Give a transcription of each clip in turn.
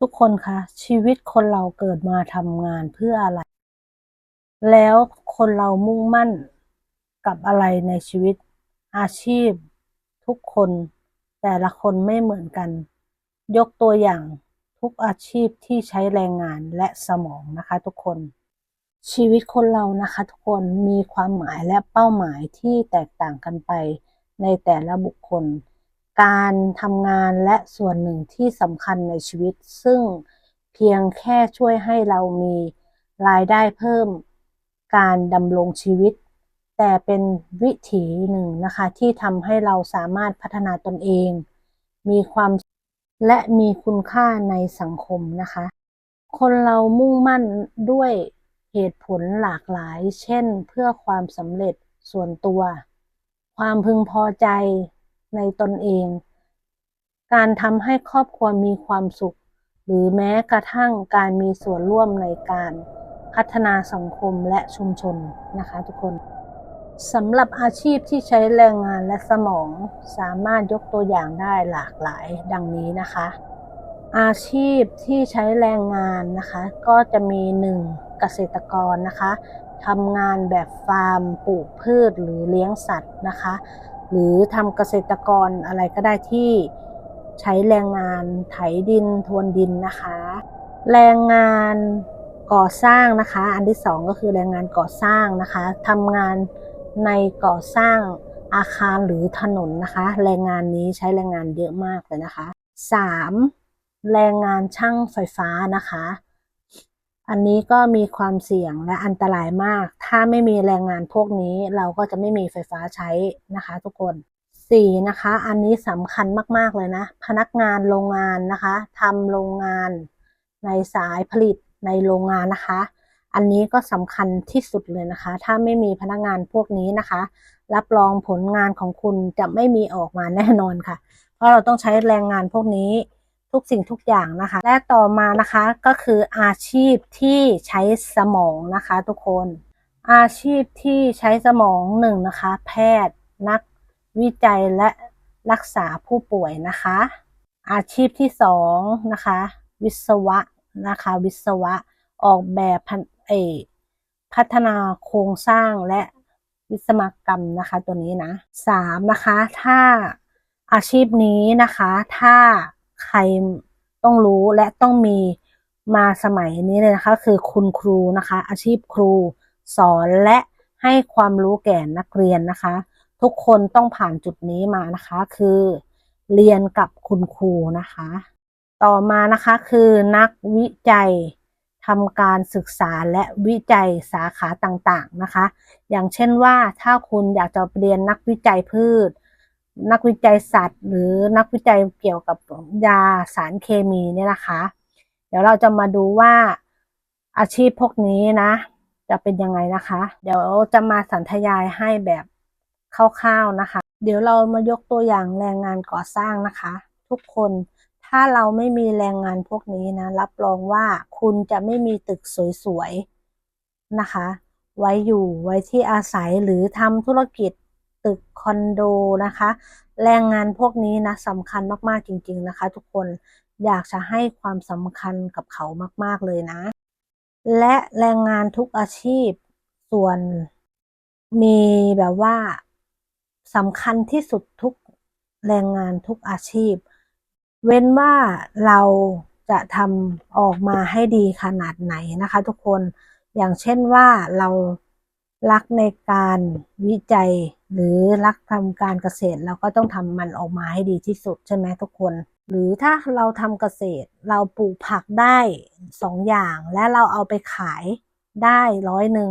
ทุกคนคะชีวิตคนเราเกิดมาทำงานเพื่ออะไร แล้วคนเรามุ่งมั่นกับอะไรในชีวิตอาชีพ ทุกคน แต่ละคนไม่เหมือนกัน ยกตัวอย่างทุกอาชีพที่ใช้แรงงานและสมองนะคะทุกคน ชีวิตคนเรานะคะทุกคนมีความหมายและเป้าหมายที่แตกต่างกันไปในแต่ละบุคคล การทำงานและส่วนหนึ่งที่สำคัญในชีวิต ซึ่งเพียงแค่ช่วยให้เรามีรายได้เพิ่ม การดำรงชีวิต แต่เป็นวิถีหนึ่งนะคะที่ทำให้เราสามารถพัฒนาตนเอง มีความและมีคุณค่าในสังคมนะคะ คนเรามุ่งมั่นด้วยเหตุผลหลากหลาย เช่น เพื่อความสำเร็จส่วนตัว ความพึงพอใจ ในตนเอง การทำให้ครอบครัวมีความสุข หรือแม้กระทั่งการมีส่วนร่วมในการพัฒนาสังคมและชุมชนนะคะทุกคนสำหรับอาชีพที่ใช้แรงงานและสมองสามารถยกตัวอย่างได้หลากหลายดังนี้นะคะ อาชีพที่ใช้แรงงานนะคะ ก็จะมีหนึ่งเกษตรกรนะคะทำงานแบบฟาร์มปลูกพืชหรือเลี้ยงสัตว์นะคะ หรือทำเกษตรกรอะไรก็ได้ที่ใช้แรงงานไถดินทวนดินนะคะ แรงงานก่อสร้างนะคะ อันที่สองก็คือแรงงานก่อสร้างนะคะทำงานในก่อสร้างอาคารหรือถนนนะคะ แรงงานนี้ใช้แรงงานเยอะมากเลยนะคะสามแรงงานช่างไฟฟ้านะคะ อันนี้ก็มีความเสี่ยงและอันตรายมาก ถ้าไม่มีแรงงานพวกนี้เราก็จะไม่มีไฟฟ้าใช้นะคะ ทุกคนสี่นะคะ อันนี้สำคัญมาก ๆ เลยนะ พนักงานโรงงานนะคะทำโรงงานในสายผลิตในโรงงานนะคะ อันนี้ก็สำคัญที่สุดเลยนะคะ ถ้าไม่มีพนักงานพวกนี้นะคะ รับรองผลงานของคุณจะไม่มีออกมาแน่นอนค่ะ เพราะเราต้องใช้แรงงานพวกนี้ ทุกสิ่งทุกอย่างนะคะ และต่อมานะคะก็คืออาชีพที่ใช้สมองนะคะทุกคน อาชีพที่ใช้สมองหนึ่งนะคะ แพทย์นักวิจัยและรักษาผู้ป่วยนะคะ อาชีพที่สองนะคะ วิศวะนะคะ วิศวะออกแบบเอพัฒนาโครงสร้างและวิศวกรรมนะคะตัวนี้นะสามนะคะ ถ้าอาชีพนี้นะคะ ถ้า ใครต้องรู้และต้องมีมาสมัยนี้เลยนะคะ คือคุณครูนะคะ อาชีพครูสอนและให้ความรู้แก่นักเรียนนะคะ ทุกคนต้องผ่านจุดนี้มานะคะ คือเรียนกับคุณครูนะคะ ต่อมานะคะคือนักวิจัยทำการศึกษาและวิจัยสาขาต่างๆนะคะ อย่างเช่นว่าถ้าคุณอยากจะเรียนนักวิจัยพืช นักวิจัยสัตว์ หรือนักวิจัยเกี่ยวกับยาสารเคมีเนี่ยนะคะ เดี๋ยวเราจะมาดูว่าอาชีพพวกนี้นะ จะเป็นยังไงนะคะ เดี๋ยวจะมาสันทยายให้แบบคร่าวๆนะคะ เดี๋ยวเรามายกตัวอย่างแรงงานก่อสร้างนะคะ ทุกคนถ้าเราไม่มีแรงงานพวกนี้นะ รับรองว่าคุณจะไม่มีตึกสวยๆนะคะ ไว้อยู่ไว้ที่อาศัยหรือทำธุรกิจ ตึกคอนโดนะคะ แรงงานพวกนี้นะสำคัญมากๆจริง ๆนะคะ ทุกคนอยากจะให้ความสำคัญกับเขามากๆเลยนะ และแรงงานทุกอาชีพส่วนมีแบบว่าสำคัญที่สุดทุกแรงงานทุกอาชีพ เว้นว่าเราจะทำออกมาให้ดีขนาดไหนนะคะ ทุกคนอย่างเช่นว่าเรา รักในการวิจัยหรือรักทำการเกษตรเราก็ต้องทำมันออกมาให้ดีที่สุดใช่ไหมทุกคน หรือถ้าเราทำเกษตรเราปลูกผักได้สองอย่าง และเราเอาไปขายได้ร้อยหนึ่ง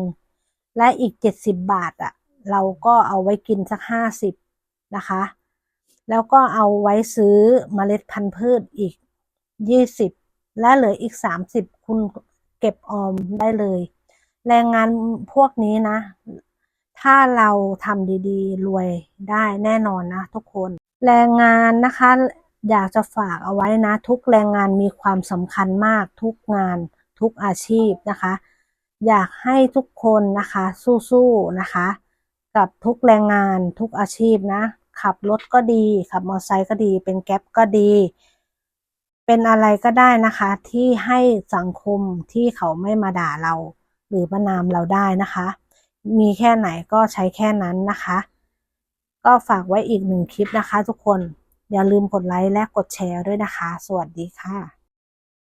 และอีกเจ็ดสิบบาทอะ่ะเราก็เอาไว้กินสักห้าสิบนะคะ แล้วก็เอาไว้ซื้อเมล็ดพันธุ์พืชอีกยี่สิบและเหลืออีกสามสิบคุณเก็บออมได้เลย แรงงานพวกนี้นะ ถ้าเราทำดีๆ รวยได้แน่นอนนะทุกคน แรงงานนะคะ อยากจะฝากเอาไว้นะ ทุกแรงงานมีความสำคัญมาก ทุกงาน ทุกอาชีพนะคะ อยากให้ทุกคนนะคะ สู้ๆนะคะ กับทุกแรงงานทุกอาชีพนะ ขับรถก็ดี ขับมอเตอร์ไซค์ก็ดี เป็นแก๊ปก็ดีเป็นอะไรก็ได้นะคะที่ให้สังคมที่เขาไม่มาด่าเรา หรือประนามเราได้นะคะ มีแค่ไหนก็ใช้แค่นั้นนะคะ ก็ฝากไว้อีกหนึ่งคลิปนะคะ ทุกคนอย่าลืมกดไลค์และกดแชร์ด้วยนะคะ สวัสดีค่ะ